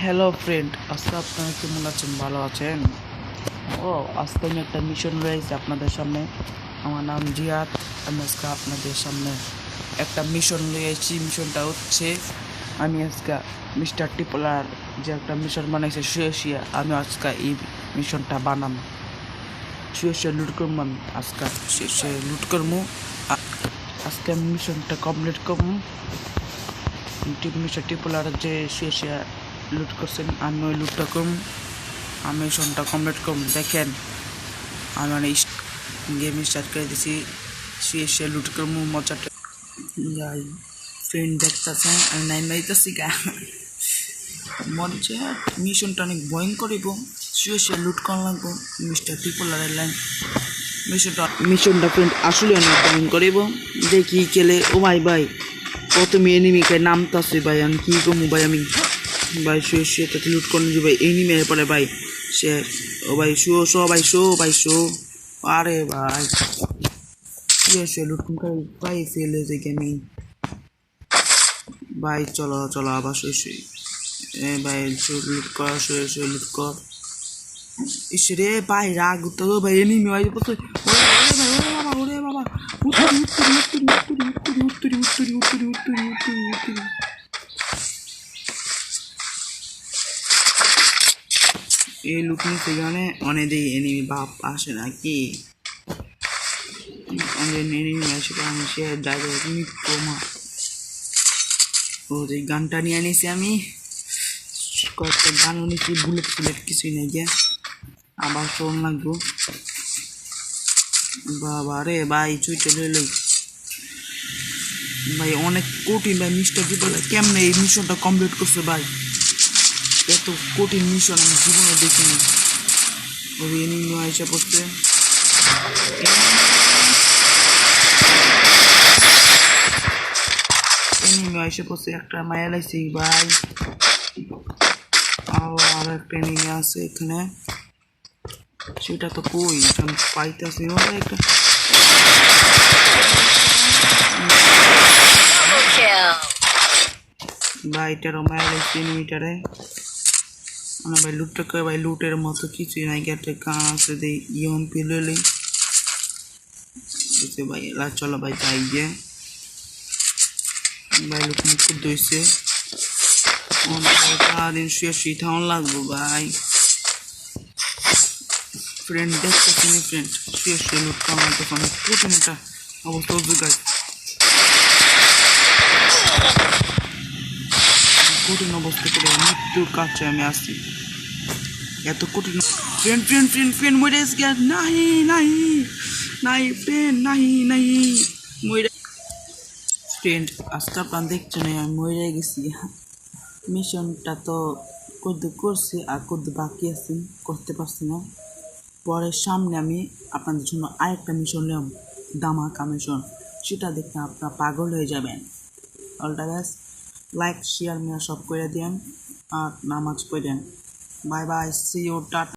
Hello friend আজকে আপনারা কেমন আছেন? ভালো আছেন? ও, আজকে আমি একটা মিশন রয়েছে আপনাদের সামনে। আমার নাম জিয়াদ, আমি আজকে আপনাদের সামনে একটা মিশন রয়েছি মিশনটা হচ্ছে, আমি আজকে মিস্টার টিপলার যে একটা মিশন বানাইছে শুয়ে শুয়ে আমি আজকে এই মিশনটা বানাম শুয়ে শুয়ে লুট করব আমি আজকে। শুয়ে শুয়ে লুট করব আজকে আমি মিশনটা কমপ্লিট করব। মিস্টার টিপলার যে শুয়ে লুট করছেন, আমি ওই লুটটা করুন আমি মিশনটা কমপ্লিট করুন দেখেন আমি মানে গেম স্টার্ট করে দিছি শুয়ে লুট করব মজাটা ফ্রেন্ড দেখতেছেন আমি নাইন মারিতেছি গা। মজা মিশনটা অনেক ভয়ঙ্কর এবং শুয়ে লুট করা লাগবো, মিস্টার টিপলারের লাইন মিশনটা মিশনটা ফ্রেন্ড আসলে অনেক ভয়ঙ্কর এবং দেখি খেলে ও ভাই ভাই কত মেয়ে নিমিকে নামতাছে ভাই আমি কি করব ভাই আমি ভাই শুয়ে শুয়ে তাতে লুট করে নিচ্ছি ভাই এনিমি এর পরে ভাই সে ও ভাই শো শো ভাই শো ভাই শো আরে ভাই শুয়ে শুয়ে লুট করে ভাই ফেলে যে গেমিং ভাই চলো চলো আবার শুয়ে শুয়ে ভাই শুয়ে লুট কর শুয়ে শুয়ে লুট কর ইস রে ভাই রাগ তো ভাই এনিমি ভাই ভাই উত্তরি উত্তরি উত্তরি উত্তরি উত্তরি উত্তরি উত্তরি উত্তরি উত্তরি এই লুকিং সেখানে অনেক এনিমি বাপ আসে নাকি? অনেক এনিমি আসে আমি সে জায়গায় কমা ও এই গানটা নিয়ে নিয়েছি আমি, কয়েকটা গানও নিয়েছি বুলেট ফুলেট কিছুই নেই গিয়ে আবার শোন লাগবো। বাবা রে ভাই, চুইটে লইল ভাই, অনেক কঠিন ভাই মিস্টার জীবনে। কেমনে এই মিশনটা কমপ্লিট করছে ভাই? এত কঠিন মিশন আমি জীবনে দেখিনি। ওই এনিমি এসে পড়ছে। এনিমি এসে পড়ছে, একটা মায়া ভাই। আর একটা এনিমি আছে এখানে। সেটা তো কই এটা আমি পাইতেছি না একটা ভাই এটারও মায়া লাগছে এনিমিটারে মানে ভাই লুটটা করে ভাই লুটের মতো কিছুই নাই একটা গান আছে দে ইয়ম পিললি ভাই এলা চলো ভাই যাই গিয়ে ভাই লুট মুখ দইছে সারাদিন শুয়ে শুয়ে থাউন লাগবো ভাই ফ্রেন্ড দেখতেছি নি ফ্রেন্ড শুয়ে শুয়ে লুট করা তো অনেক কঠিন একটা অবস্থা উদ্যোগ কঠিন অবস্থা করে মৃত্যুর কাছে আমি আসছি এত কঠিন ফ্রেন্ড ফ্রেন্ড ফ্রেন্ড ফ্রেন্ড মরে এসে গেছে। নাহি নাহি নাই ফ্রেন্ড নাহি নাহি, মরে ফ্রেন্ড আজকে আপনার দেখছেন, আমি মরে গেছি। মিশনটা তো কদ্দু করছি, আর কদ্দু বাকি আছে, করতে পারছি না। পরে সামনে আমি আপনাদের জন্য আরেকটা মিশন নিলাম দামাকা মিশন। সেটা দেখতে আপনারা পাগল হয়ে যাবেন। অলটা গাছ লাইক শেয়ার মেয়া সব করে দেন আর নামাজ পড়েন। Bye bye see you tata.